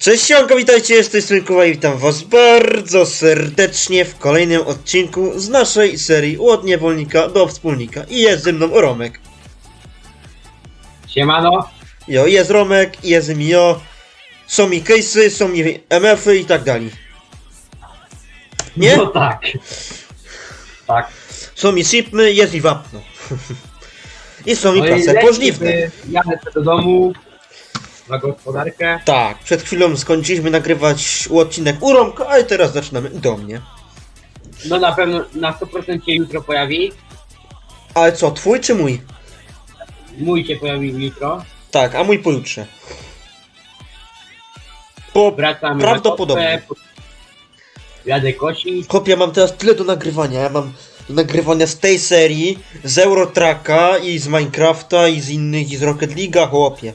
Cześć Sianko, witajcie, z tej strony Kuba i witam was bardzo serdecznie w kolejnym odcinku z naszej serii Od niewolnika do wspólnika i jest ze mną Romek. Siemano. Jo, jest Romek, jest mi jo, są mi case'y, są mi MF-y i tak dalej. Nie? No tak. Tak. Są mi shipmy, jest i wapno. I są mi No lecimy, pożliwne. Jadę do domu. Na gospodarkę. Tak, przed chwilą skończyliśmy nagrywać odcinek u Romka, a teraz zaczynamy do mnie. No na pewno na 100% się jutro pojawi. Ale co, twój czy mój? Mój się pojawi jutro. Tak, a mój pojutrze. Po Wracamy Prawdopodobnie. Jadę kosić. Kopia mam teraz tyle do nagrywania. Ja mam do nagrywania z tej serii, z Eurotracka i z Minecrafta i z innych, i z Rocket League'a, chłopie.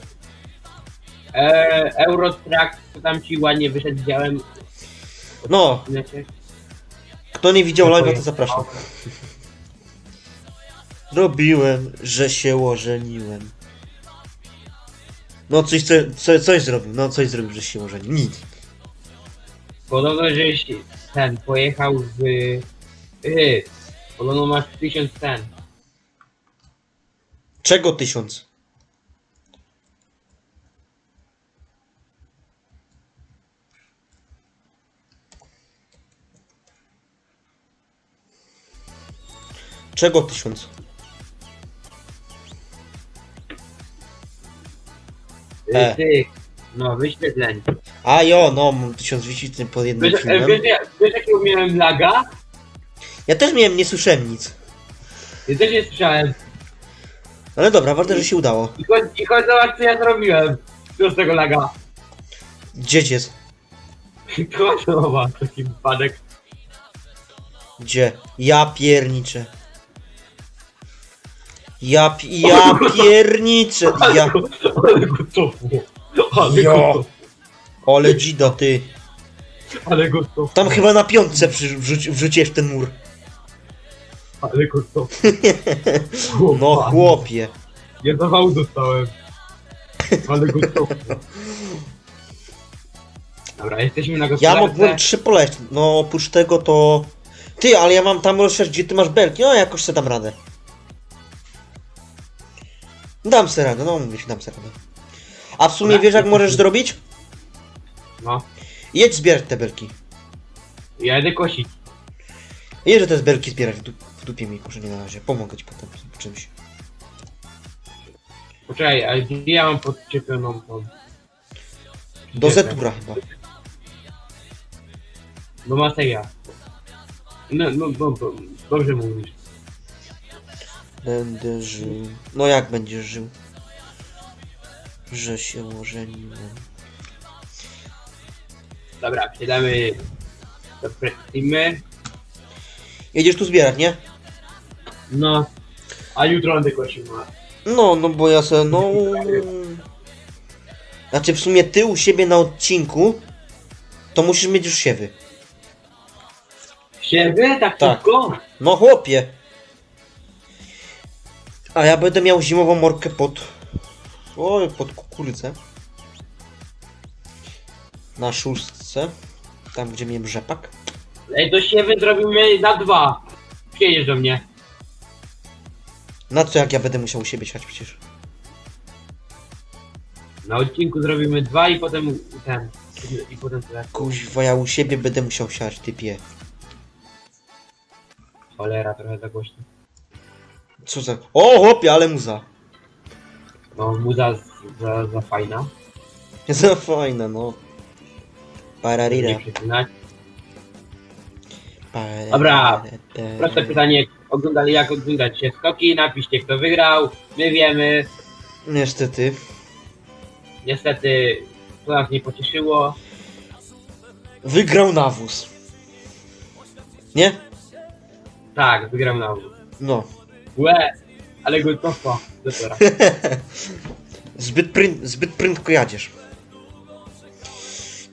E, Eurotrack, to tam ci ładnie wyszedł, widziałem. No, Znaczy, kto nie widział live'a, to zapraszam. Robiłem, że się ożeniłem. No coś, co, co, coś zrobił, no coś zrobił, że się ożenił. Nic. Podobno, żeś ten pojechał z. Yy, podobno masz 1000 ten. Czego tysiąc? Czego tysiąc? E. Ty. No, wyświetleń. A jo, no, mam tysiąc wyświetleń pod jednym Wiesz, e, filmem. wiesz, jak- wiesz jakiego miałem laga? Ja też miałem, nie słyszałem nic. Ja też nie słyszałem. Ale dobra, ważne, że się udało. I chodź, i chodź zobacz co ja zrobiłem. Co z tego laga? Gdzie jest? Chodź zobacz, taki wypadek. Gdzie? Ja pierniczę. Ja, pi- ja pierniczę. Ja... Ale go cofło. Ale Jo. go. Ale dzida, ty. Ale go cofło. Tam chyba na piątce przy, wrzuci, wrzuciłeś ten mur. Ale go cofło. No chłopie. Ja zawału dostałem. Ale go cofło. Dobra, jesteśmy na Ja gospodarce. mogłem trzy poleć. No oprócz tego to... Ty, ale ja mam tam rozszerz, gdzie ty masz belki. No jakoś se dam radę. Dam se radę, no mówię dam se radę. A w sumie wiesz jak możesz zrobić? No, Jedź zbierać te belki. ja jedę kosić. Jedź te belki zbierać w, du w dupie mi, może nie na razie. Pomogę ci potem w czymś. Poczekaj, ale gdzie ja mam podczepioną tą... Do Gdzie Zetura chyba. Do Mateja. No, no, no, no, dobrze mówisz. Będę żył. No jak będziesz żył? Że się ożeniłem. Dobra, przydamy do Prestimy. Jedziesz tu zbierać, nie? No, a jutro będę kosił. No. No, no bo ja se, no... Znaczy w sumie ty u siebie na odcinku to musisz mieć już siewy. Siewy? Tak, Tak. szybko? No chłopie. A ja będę miał zimową morkę pod... Oj, pod kukurydzę. Na szóstce. Tam gdzie miałem rzepak. Ej, to siewy zrobimy na dwa. Przyjedziesz do mnie. Na co jak ja będę musiał u siebie siać przecież? Na odcinku zrobimy dwa i potem ten. I potem tyle. Kuźwa, ja u siebie będę musiał siać, typie. Cholera, trochę za głośno. Co za... O, chłopie, ale muza. No, muza za, za fajna. Za fajna, no. Pararira. Dobra, Proste pytanie, oglądali jak oglądać się skoki, napiszcie kto wygrał. My wiemy, Niestety. niestety to nas nie pocieszyło. Wygrał nawóz. Nie? Tak, wygrał na No. Łe, ale go cofa. Dobra. Zbyt, pryn, zbyt prędko jadziesz.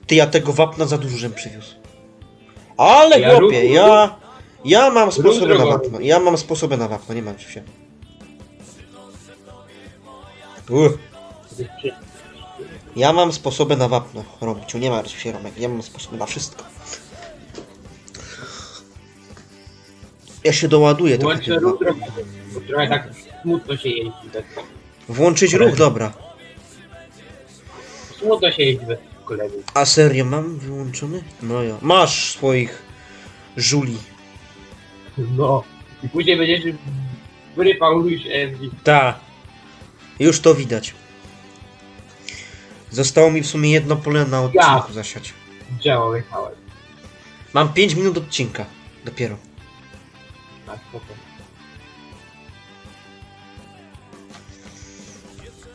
Ty, ja tego wapna za dużo żem przywiózł. Ale Ja rób- ja... Ja mam sposoby na drogą. wapno. Ja mam sposoby na wapno, nie mam się. Uh, Ja mam sposoby na wapno, Romciu, nie martw się Romek, ja mam sposoby na wszystko. Ja się doładuję. Włączę ruch wapnem. drogowy, bo trochę tak smutno się jeździ bez Włączyć ruch, dobra. Smutno się jeździ bez kolegów. A serio mam wyłączony? No ja. Masz swoich żuli. No. I później będziesz wyrypał już EFG. Ta. Już to widać. Zostało mi w sumie jedno pole na odcinku Ja. zasiać. Drzewo wyjechałem. Mam 5 minut odcinka. Dopiero. Spoko.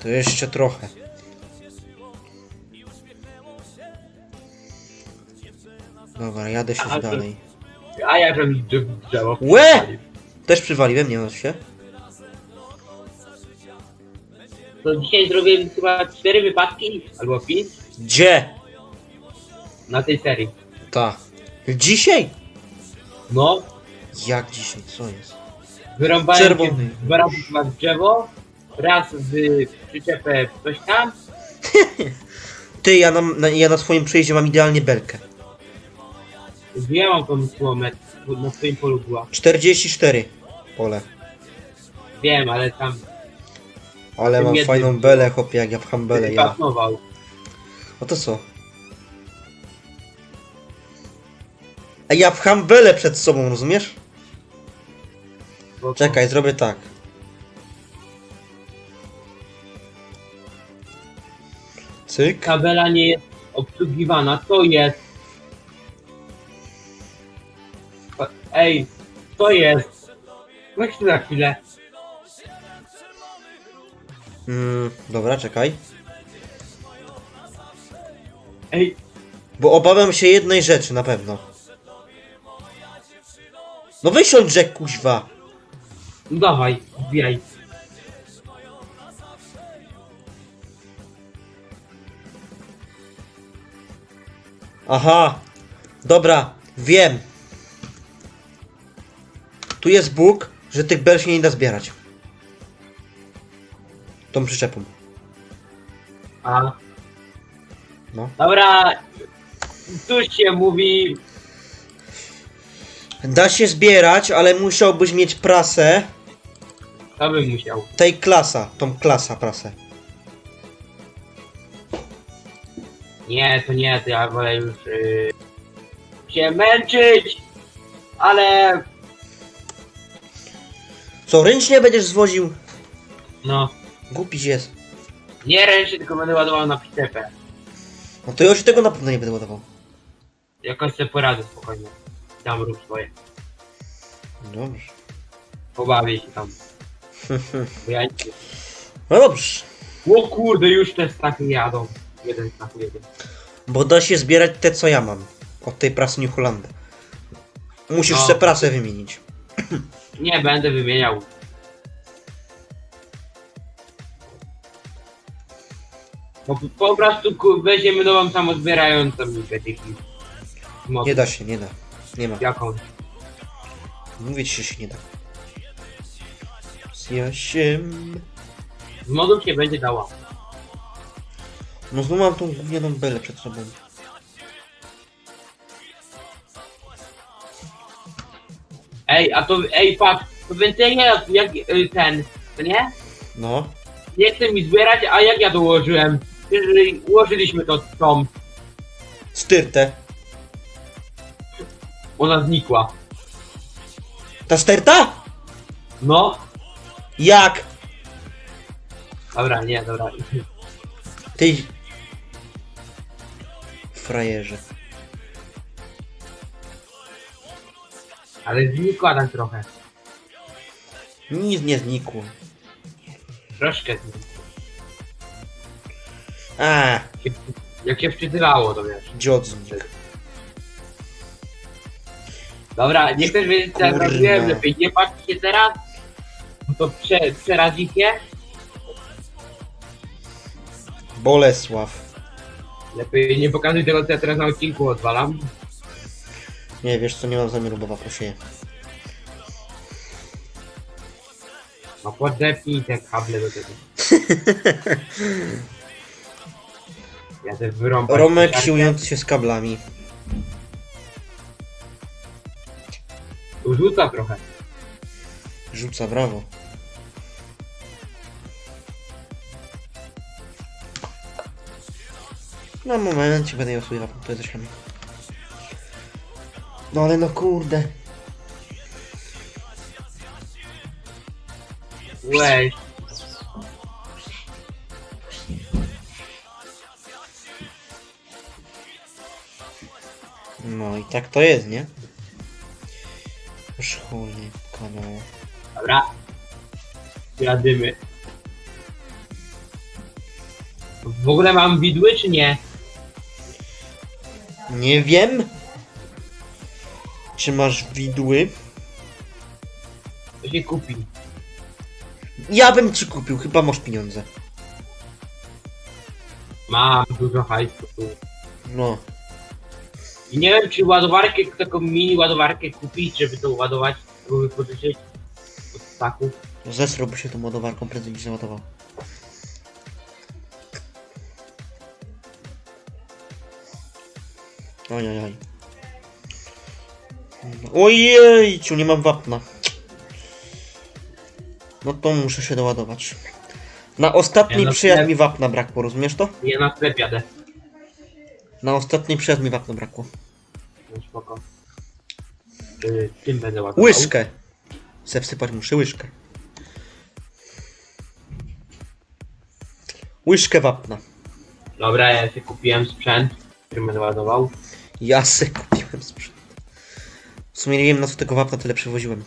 To jeszcze trochę. Dobra, jadę się A, to- dalej. A ja że mi drzew- drzewo Łe! Też przywaliłem, nie martw się. To dzisiaj zrobiłem chyba cztery wypadki, albo pięć, Gdzie? na tej serii. Ta. Dzisiaj? No, Jak dzisiaj? Co jest? wyrąbałem się Czerwony. dwa razy w drzewo, raz w przyczepę coś tam, Ty, ja na, na, ja na swoim przejeździe mam idealnie belkę. Zdjęłam tą kilometr, na swoim polu była. 44 pole. Wiem, ale tam Ale Tym mam jednym. fajną belę, chłopie, jak ja pcham belę, ja. pasował. No to co? A ja pcham belę przed sobą, rozumiesz? Czekaj, zrobię tak. Cyk. Kabela nie jest obsługiwana, to jest. Ej, to jest. Weź tu na chwilę. Mm, dobra, czekaj. Ej, Bo obawiam się jednej rzeczy na pewno. No wysiądź, Jack, kuźwa. No dawaj, zbieraj. Aha. Dobra, wiem. Tu jest Bóg, że tych bel się nie da zbierać. Tą przyczepą. A. No. Dobra. Tu się mówi. Da się zbierać, ale musiałbyś mieć prasę. To bym musiał. Tej klasa, tą klasa prasę. Nie, to nie, to ja wolę już yy, się męczyć. Ale Co, ręcznie będziesz zwoził? no, Głupiś jest. nie ręcznie, tylko będę ładował na przyczepę. No to ja już tego na pewno nie będę ładował. Jakoś sobie poradzę spokojnie. Tam rób swoje. Dobrze. Pobawię się tam. Ja nie... No dobrze. O kurde, już te stachy jadą. Jeden stach jedzie. Bo da się zbierać te, co ja mam. Od tej prasy New Hollandy. Musisz No. se prasę wymienić. Nie będę wymieniał. Po, po prostu ku- weźmiemy nową samozbierającą hit. Moc Nie da się, nie da. Nie ma. Jaką? Mówię ci, że się nie da. Z Jasiem. Z modu się będzie dała. No znowu mam tą gównianą belę przed sobą. Ej, a to, ej, patrz, to więcej jak, jak y, ten, to nie? No. Nie chcę mi zbierać, a jak ja? Jeżeli ułożyliśmy to tą, Styrtę. ona znikła. Ta sterta? No, Jak? dobra, nie, dobra. Ty... Frajerze. Ale znikła tam trochę. Nic nie znikło. Troszkę znikła. A, Jak się wczytywało, to wiesz. dziot znikł. Dobra, nie chcesz wiedzieć co ja Kurna. zrobiłem, lepiej nie patrzcie teraz. To prze, przerazicie. Bolesław. Lepiej nie pokazuj tego, co ja teraz na odcinku odwalam. Nie, wiesz co, nie mam zamiaru, bo posieję. No podepnij te kable do tego. Ja te wyrąbać. Romek siłujący się z kablami. Rzuca trochę. Rzuca, brawo. Na moment ci będę ją sobie to jest śmieszne. No ale no kurde. Weź. No i tak to jest, nie? Już cholipka, no. Dobra. Jadymy. W ogóle mam widły czy nie? Nie wiem. Czy masz widły? To się kupi. Ja bym ci kupił, chyba masz pieniądze. Mam dużo hajsu. No. I nie wiem czy ładowarkę, taką mini ładowarkę kupić, żeby to ładować, albo wypożyczyć od staków. Zesrałby się tą ładowarką, prędzej niż załadował. Ojej. Ojejciu, nie mam wapna. No to muszę się doładować. Na ostatni Ja przyjazd mi wapna brakło, rozumiesz to? Ja na sklep jadę. Na ostatni przyjazd mi wapna brakło. No spoko. Czy tym będę ładował? Łyżkę! Se wsypać muszę łyżkę. Łyżkę wapna. Dobra, ja sobie kupiłem sprzęt, który będę ładował. Ja se kupiłem sprzęt. W sumie nie wiem na co tego wapna tyle przywoziłem.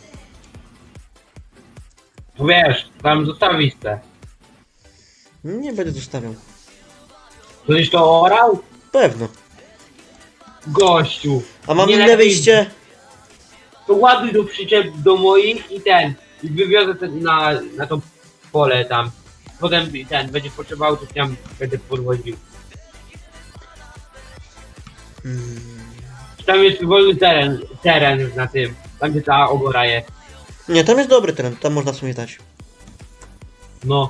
Tu wiesz, tam zostawiste. Nie będę zostawiał. Ktoś to orał? Pewno. Gościu. A mam Nie inne lepiej. wyjście? To ładuj do przyczep do moich i ten. I wywiozę ten na, na to pole tam. Potem ten będzie potrzebował, to tam będę podwoził. Hmm. Tam jest wolny teren, teren na tym. Tam gdzie ta obora jest. Nie, tam jest dobry teren, tam można w sumie dać. No.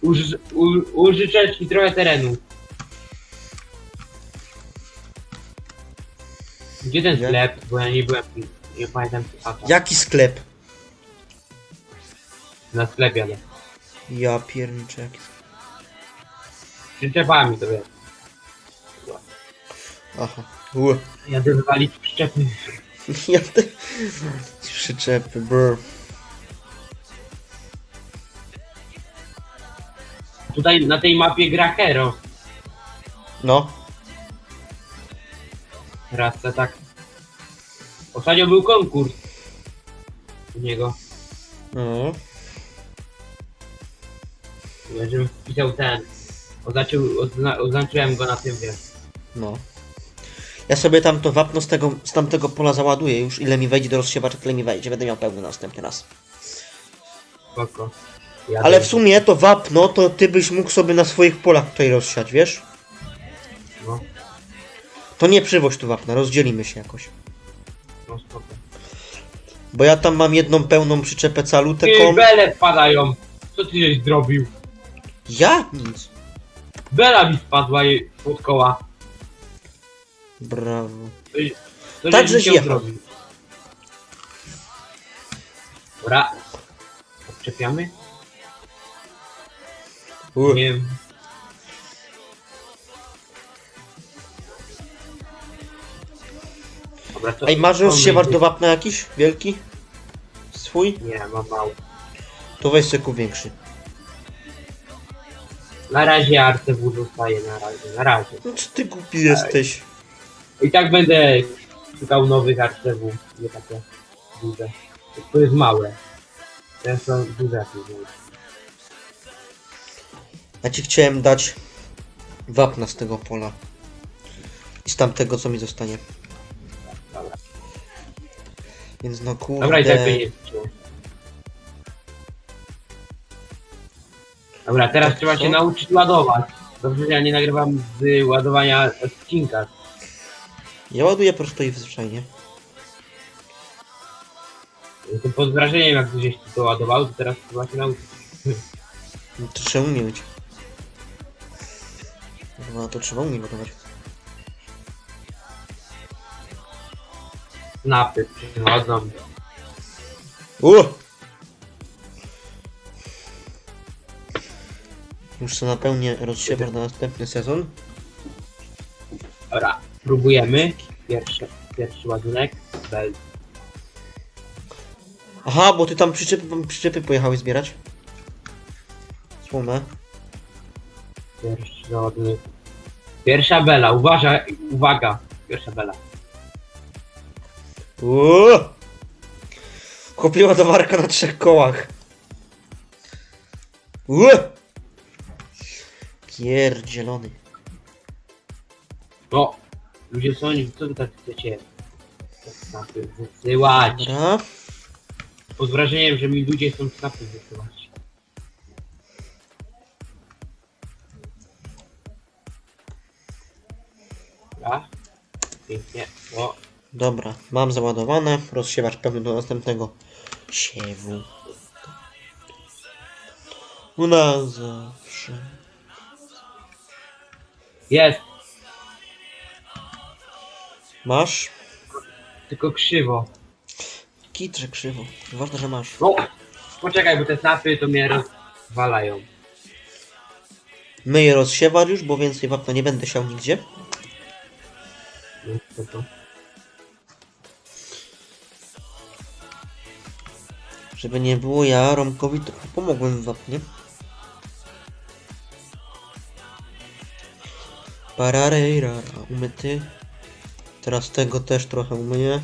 Uży, u, użyczę ci trochę terenu. Gdzie ten sklep? Bo ja nie byłem, nie pamiętam co tam. Jaki sklep? Na sklepie, ale Ja pierniczę, jaki sklep. przyczepami to wiesz. Aha. Ue. Jadę wywalić przyczepy. Ja te... Przyczepy, brr. Tutaj na tej mapie gra Hero. No. To tak. Ostatnio był konkurs. U niego. No. Ja żebym wpisał ten. Oznaczył, ozna, oznaczyłem go na tym, wiesz. No. Ja sobie tam to wapno z, tego, z tamtego pola załaduję już, ile mi wejdzie do rozsiewacza, tyle mi wejdzie. Będę miał pełny następny raz. Spoko. Jadę. Ale w sumie to wapno, to ty byś mógł sobie na swoich polach tutaj rozsiać, wiesz? No, To nie przywoź tu wapna, rozdzielimy się jakoś. no spoko. Bo ja tam mam jedną pełną przyczepę calu, Ty taką... bele wpadają. Co ty żeś zrobił? Ja? Nic. Bela mi spadła jej pod koła. Brawo. To Tak, żeś jechał. Dobra. Odczepiamy? U. Nie wiem. Dobra, to... Ej, masz to rozsiewacz będzie- do wapna jakiś? Wielki? Swój? Nie, mam mało. To weź sobie kup większy. Na razie RCW zostaje, na razie, na razie. No czy ty głupi jesteś? I tak będę szukał nowych RCW, nie takie duże. To jest małe. Te są duże. później. Ja ci chciałem dać wapna z tego pola. I z tamtego, co mi zostanie. Dobra. Więc no kurde... Dobra, i tak by nie. Dobra, teraz Tak, trzeba co? się nauczyć ładować. Dobrze, że ja nie nagrywam z ładowania odcinka. Ja ładuję prosto i zwyczajnie. Jestem pod wrażeniem, jak gdzieś to ładował, to teraz trzeba się nauczyć. No To trzeba umieć. No to trzeba umie gotować. Snapy przychodzą. U! Już co napełnię rozsiewar na następny sezon. Dobra, próbujemy. Pierwszy, pierwszy ładunek. Bez. Aha, bo ty tam przyczepy, przyczepy pojechałeś zbierać. Słomę. Pierwszy ładunek. Pierwsza bela, uważaj, uwaga. Pierwsza bela. Uuu! Kupiła ładowarka na trzech kołach. Uuu! Pierdzielony. No, ludzie są, co wy tak chcecie? te Snapy wysyłać. Dobra. Pod wrażeniem, że mi ludzie chcą snapy wysyłać. Dobra. Pięknie. O, Dobra, mam załadowane. Rozsiewacz pewny do następnego siewu. U nas zawsze. jest! Masz? Tylko krzywo. Kitrze krzywo. Ważne, że masz. No, poczekaj, bo te snapy to mnie rozwalają. Myję rozsiewacz już, bo więcej wapna nie będę siał nigdzie. No, to, to. Żeby nie było, ja Romkowi trochę pomogłem w wapnie. Pararejra, umyty. Teraz tego też trochę umyję.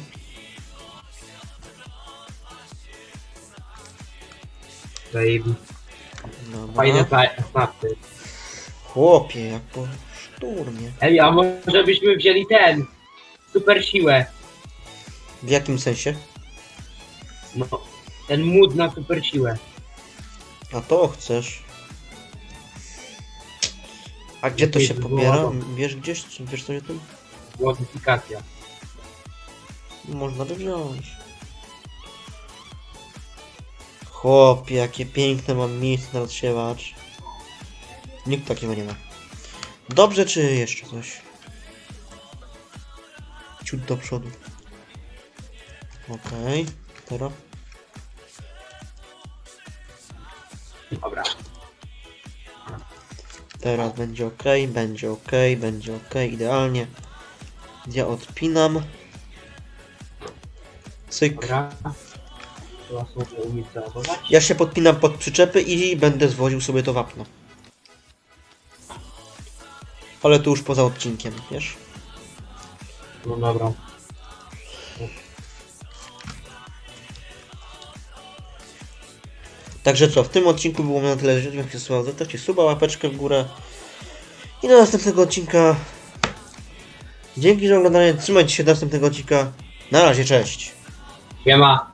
Zajebi. Dobra. Fajne ta- snapy. Chłopie, jak po szturmie. Ej, a może byśmy wzięli ten? Super siłę. W jakim sensie? No, ten mód na super siłę. A to chcesz. A gdzie to się pobiera? Wiesz gdzieś? Wiesz co o tym? Modyfikacja. Można by wziąć. Chłopie, jakie piękne mam miejsce na rozsiewacz. Nikt takiego nie ma. Dobrze, czy jeszcze coś? Ciut do przodu. Okej, teraz. Dobra. Teraz będzie ok, będzie ok, będzie ok, idealnie. Ja odpinam. Cyk. Dobra. Trzeba sobie umieć załadować. Ja się podpinam pod przyczepy i będę zwoził sobie to wapno. Ale to już poza odcinkiem, wiesz? No dobra. Także co, w tym odcinku było na tyle, że jak się zostawcie suba, łapeczkę w górę. I do następnego odcinka. Dzięki za oglądanie, trzymajcie się do następnego odcinka. Na razie, cześć. Siema.